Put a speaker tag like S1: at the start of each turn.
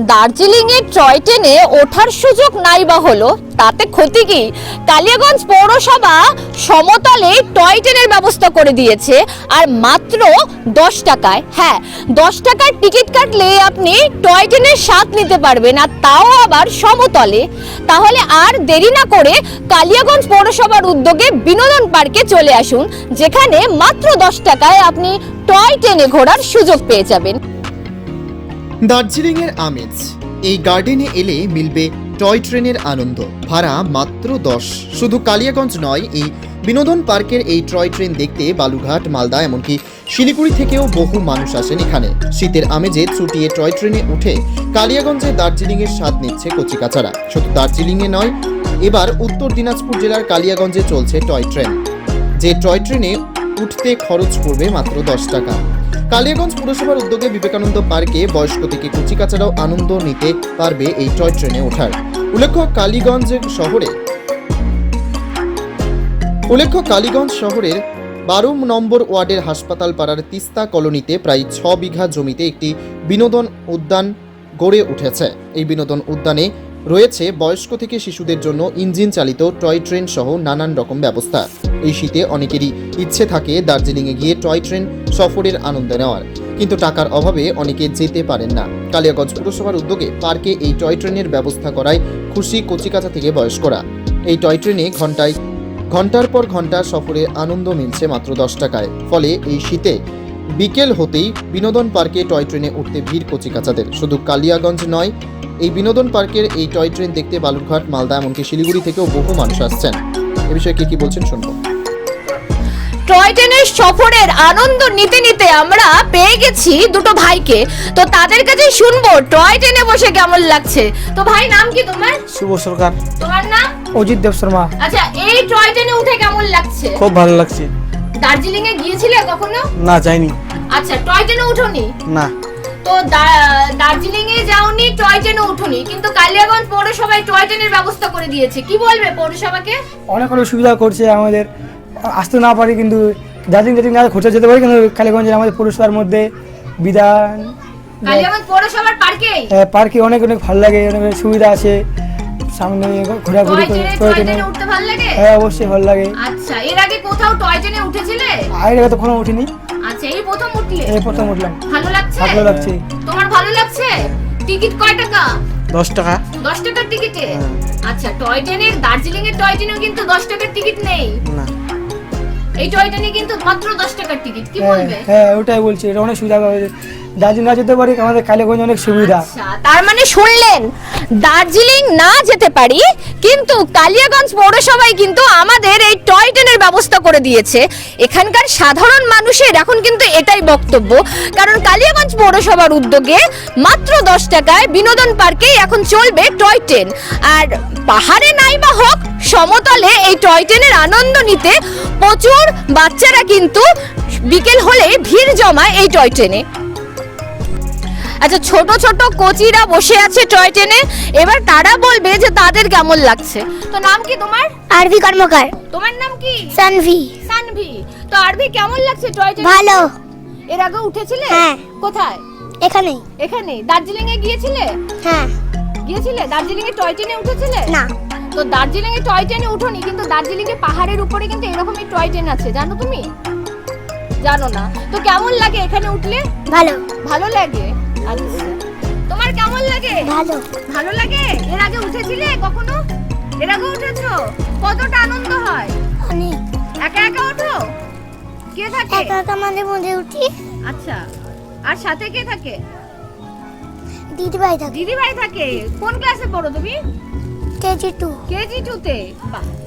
S1: দার্জিলিং এর টয় ট্রেনে ওঠার সুযোগ নাই বা হলো, তাতে ক্ষতি কি? কালিয়াগঞ্জ পৌরসভা সমতলে টয় ট্রেনের ব্যবস্থা করে দিয়েছে, আর মাত্র দশ টাকায়। হ্যাঁ দশ টাকার টিকিট কাটলে আপনি টয় ট্রেনের স্বাদ নিতে পারবেন, আর তাও আবার সমতলে। তাহলে আর দেরি না করে কালিয়াগঞ্জ পৌরসভার উদ্যোগে বিনোদন পার্কে চলে আসুন, যেখানে মাত্র দশ টাকায় আপনি টয় ট্রেনে ঘোরার সুযোগ পেয়ে যাবেন।
S2: দার্জিলিংয়ের আমেজ। এই গার্ডেনে এলে মিলবে টয় ট্রেনের আনন্দ। ভাড়া মাত্র দশ। শুধু কালিয়াগঞ্জ নয়, এই বিনোদন পার্কের এই টয় ট্রেন দেখতে বালুঘাট মালদা, এমনকি শিলিগুড়ি থেকেও বহু মানুষ আসেন এখানে। শীতের আমেজে ছুটিয়ে টয় ট্রেনে উঠে কালিয়াগঞ্জে দার্জিলিংয়ের স্বাদ নিচ্ছে কচিকাচারা। শুধু দার্জিলিংয়ে নয়, এবার উত্তর দিনাজপুর জেলার কালিয়াগঞ্জে চলছে টয় ট্রেন। যে টয় ট্রেনে উঠতে খরচ পড়বে মাত্র দশ টাকা। কালিয়াগঞ্জ পুরসভার উদ্যোগে বিবেকানন্দ পার্কে বয়স্ক থেকে কুচিকাচারাও আনন্দ নিতে পারবে এই টয় ট্রেনে ওঠার। উল্লেখ্য কালীগঞ্জ শহরে উল্লেখ্য, কালীগঞ্জ শহরের বারো নম্বর ওয়ার্ডের হাসপাতাল পাড়ার তিস্তা কলোনিতে প্রায় ছ বিঘা জমিতে একটি বিনোদন উদ্যান গড়ে উঠেছে। এই বিনোদন উদ্যানে রয়েছে বয়স্ক থেকে শিশুদের জন্য ইঞ্জিন চালিত টয় ট্রেন সহ নানান রকম ব্যবস্থা। এই শীতে অনেকেরই ইচ্ছে থাকে দার্জিলিংয়ে গিয়ে টয় ট্রেন সফরের আনন্দ নেওয়ার। কিন্তু টাকার অভাবে অনেকে যেতে পারেন না। কালিয়াগঞ্জ পুরসভার উদ্যোগে পার্কে এই টয় ট্রেনের ব্যবস্থা করায় খুশি কচিকাচা থেকে বয়স্করা। এই টয় ট্রেনে ঘন্টায় ঘণ্টার পর ঘণ্টা সফরে আনন্দ মিলছে মাত্র দশ টাকায়। ফলে এই শীতে বিকেল হতেই বিনোদন পার্কে টয় ট্রেনে উঠতে ভিড় কচিকাঁচাদের। শুধু কালিয়াগঞ্জ নয় এই বিনোদন পার্কের এই টয় ট্রেন দেখতে বালুরঘাট মালদা এমনকি শিলিগুড়ি থেকেও বহু মানুষ আসছেন। এ বিষয়ে কে কি বলছেন শুনব।
S1: টয় ট্রেনের সফরের আনন্দ নিতে নিতে আমরা পেয়ে গেছি দুটো ভাইকে। তো তাদের কাছে শুনব টয় ট্রেনে বসে কেমন লাগছে। তো ভাই নাম কি তোমার?
S3: শুভ সরকার।
S1: তোমার নাম?
S3: অজিত দেব শর্মা।
S1: আচ্ছা এই টয় ট্রেনে উঠে কেমন লাগছে?
S3: খুব ভালো লাগছে।
S1: দার্জিলিং এ গিয়েছিলে কখনো?
S3: না যাইনি।
S1: আচ্ছা টয় ট্রেনে উঠোনি?
S3: না।
S1: তো দার্জিলিং এ যাওনি টয় ট্রেনে উঠোনি কিন্তু কালিয়াগঞ্জ পৌরসভায় টয় ট্রেনের ব্যবস্থা করে দিয়েছে। কি বলবে পৌরসভাকে?
S3: অনেক অনেক সুবিধা করছে আমাদের। আসতে না পারি কিন্তু দার্জিলিং দার্জিলিং না খরচা যেতে পারি কিন্তু কালীগঞ্জের আমাদের পৌরসভার মধ্যে বিধান
S1: কালিয়াগঞ্জ পৌরসভার পার্কেই
S3: আহ, পার্কে অনেক অনেক ভালো লাগে অনেক সুবিধা আছে। সামনে ঘোরাঘুরি করে টয়
S1: ট্রেনে উঠতে ভালো লাগে?
S3: হ্যাঁ অবশ্যই ভালো লাগে।
S1: আচ্ছা এর আগে কোথাও টয় ট্রেনে উঠেছিলে?
S3: আগে তো কখনো উঠিনি।
S1: আচ্ছা এই প্রথম উঠলে।
S3: এই প্রথম উঠলাম।
S1: ভালো লাগছে?
S3: ভালো লাগছে।
S1: তোমার ভালো লাগছে? টিকিট কয় টাকা?
S3: দশ টাকা।
S1: দশ টাকার টিকিটে?
S3: হ্যাঁ।
S1: আচ্ছা টয় ট্রেনের দার্জিলিং এর টয় ট্রেনেও কিন্তু দশ টাকার টিকিট নেই।
S3: না।
S1: এই টয় ট্রেনে কিন্তু মাত্র দশ টাকার টিকিট কি
S3: হ্যাঁ
S1: বলবে?
S3: হ্যাঁ ওটাই বলছি এটা অনেক সুবিধা হবে। দার্জিলিং না যেতে পারি, আমাদের কালীগঞ্জ অনেক সুবিধা।
S1: আচ্ছা তার মানে শুনলেন, দার্জিলিং না যেতে পারি, কিন্তু কালিয়াগঞ্জ পৌরসভায় কিন্তু আমাদের এই টয় ট্রেনের ব্যবস্থা করে দিয়েছে। এখানকার সাধারণ মানুষের এখন কিন্তু এটাই বক্তব্য, কারণ কালিয়াগঞ্জ পৌরসভার উদ্যোগে মাত্র দশ টাকায় বিনোদন পার্কে এখন চলবে টয় ট্রেন। আর পাহাড়ে নাই বা হোক, সমতলে এই টয় ট্রেনের আনন্দ নিতে প্রচুর বাচ্চারা কিন্তু বিকেল হলে ভিড় জমায় এই টয় ট্রেনে। আচ্ছা ছোট ছোট কোচিরা বসে আছে টয় ট্রেনে। এবার তারা বলবে যে তাদের কেমন লাগছে। তো নাম কি তোমার?
S4: আরবি কর্মকার।
S1: তোমার নাম কি?
S4: সানভি।
S1: সানভি। তো আরবি কেমন লাগছে টয় ট্রেনে?
S4: ভালো।
S1: এর আগে উঠেছিলে?
S4: হ্যাঁ।
S1: কোথায়?
S4: এখানেই।
S1: এখানে দার্জিলিং এ গিয়েছিলে?
S4: হ্যাঁ।
S1: গিয়েছিলে? দার্জিলিং এ টয় ট্রেনে উঠেছিলে?
S4: না।
S1: তো দার্জিলিং এ টয় ট্রেনে উঠোনি কিন্তু দার্জিলিং এ পাহাড়ের উপরে কিন্তু এরকমই টয় ট্রেন আছে। জানো তুমি? জানো না। তো কেমন লাগে এখানে উঠলে?
S4: ভালো।
S1: ভালো লাগে? আচ্ছা। তোমার কেমন লাগে?
S4: ভালো।
S1: ভালো লাগে? এর আগে উঠেছিলে কখনো? এর আগে উঠেছো? কতটা আনন্দ হয়?
S4: অনেক।
S1: একা একা ওঠো? কে থাকে?
S4: একা একা মাঝে মধ্যে উঠি।
S1: আচ্ছা। আর সাথে কে থাকে?
S4: দিদি ভাই থাকে।
S1: দিদি ভাই থাকে। কোন ক্লাসে পড়ো তুমি?
S4: কেজি টু
S1: কেজি টু তে। বাহ।